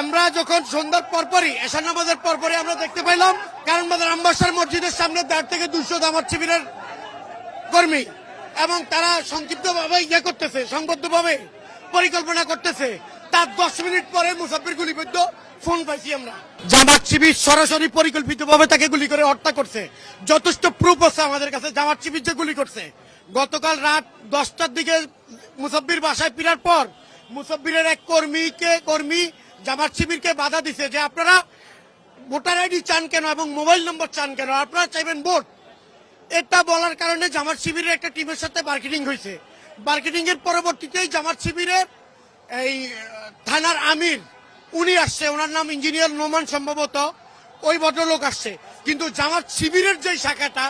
আমরা যখন সন্ধ্যার পরপরই, এশার নামাজের পরপরই আমরা দেখতে পাইলাম কারণ বাজার আম্বাসার মসজিদের সামনে দাঁড় থেকে দুশো দামাত শিবিরের কর্মী, এবং তারা সংক্ষিপ্তভাবে ইয়ে করতেছে, সংবদ্ধভাবে পরিকল্পনা করতেছে। তার দশ মিনিট পরে মুসাফির গুলিবিদ্ধ, ফোন পাইছি আমরা। জামাত শিবির সরাসরি পরিকল্পিতভাবে তাকে গুলি করে হত্যা করছে। যথেষ্ট প্রুফ আছে আমাদের কাছে, জামাত শিবির যে গুলি করছে। গতকাল রাত দশটার দিকে মুসাফির বাসায় ফেরার পর মুসাফিরের এক কর্মীকে, কর্মী জামাত শিবিরকে বাধা দিছে যে আপনারা ভোটার আইডি চান কেন এবং মোবাইল নম্বর চান কেন? আপনারা চাইবেন ভোট। এটা বলার কারণে জামাত শিবিরের একটা টিমের সাথে মার্কেটিং হয়েছে। মার্কেটিং এর পরবর্তীতেই জামাত শিবিরের এই থানার আমির, উনি আসছে। ওনার নাম ইঞ্জিনিয়ার নোমান সম্ভবত। ওই ভদ্রলোক আসছে। কিন্তু জামাত শিবিরের যে শাখাটা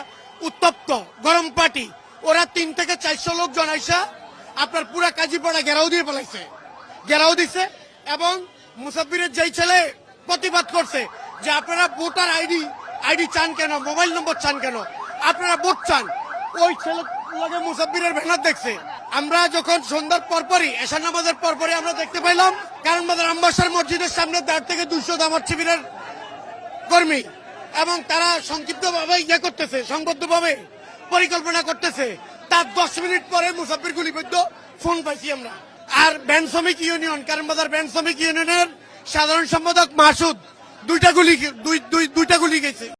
উত্তপ্ত, গরম পার্টি, ওরা তিন থেকে চারশো লোক জনাইসা আপনার পুরা কাজীপাড়া ঘেরাও দিয়ে পলাইছে। ঘেরাও দিছে এবং মুসাফিরের যেই ছেলে প্রতিবাদ করছে যে আপনারা ভোটার আইডি আইডি চান কেন? মোবাইল নম্বর চান কেন? আপনারা ভোট চান। ওই ছেলে মুসাফিরের দেখছে। আমরা যখন সন্ধ্যার পরপরই নামাজের পরপরই আমরা দেখতে পাইলাম কারণ বাজার আম্বাসার মসজিদের সামনে দাঁড় থেকে দুশো দামাত শিবিরের কর্মী এবং তারা সংক্ষিপ্তভাবে ইয়ে করতেছে, সংবদ্ধভাবে পরিকল্পনা করতেছে। তার দশ মিনিট পরে মুসাফির গুলিবিদ্ধ, ফোন পাইছি আমরা। আর ব্যান্ড শ্রমিক ইউনিয়ন, কারণ বাজার ব্যান্ড শ্রমিক ইউনিয়নের সাধারণ সম্পাদক মাসুদ দুইটা গুলি, দুই দুই, দুইটা গুলি গেছে।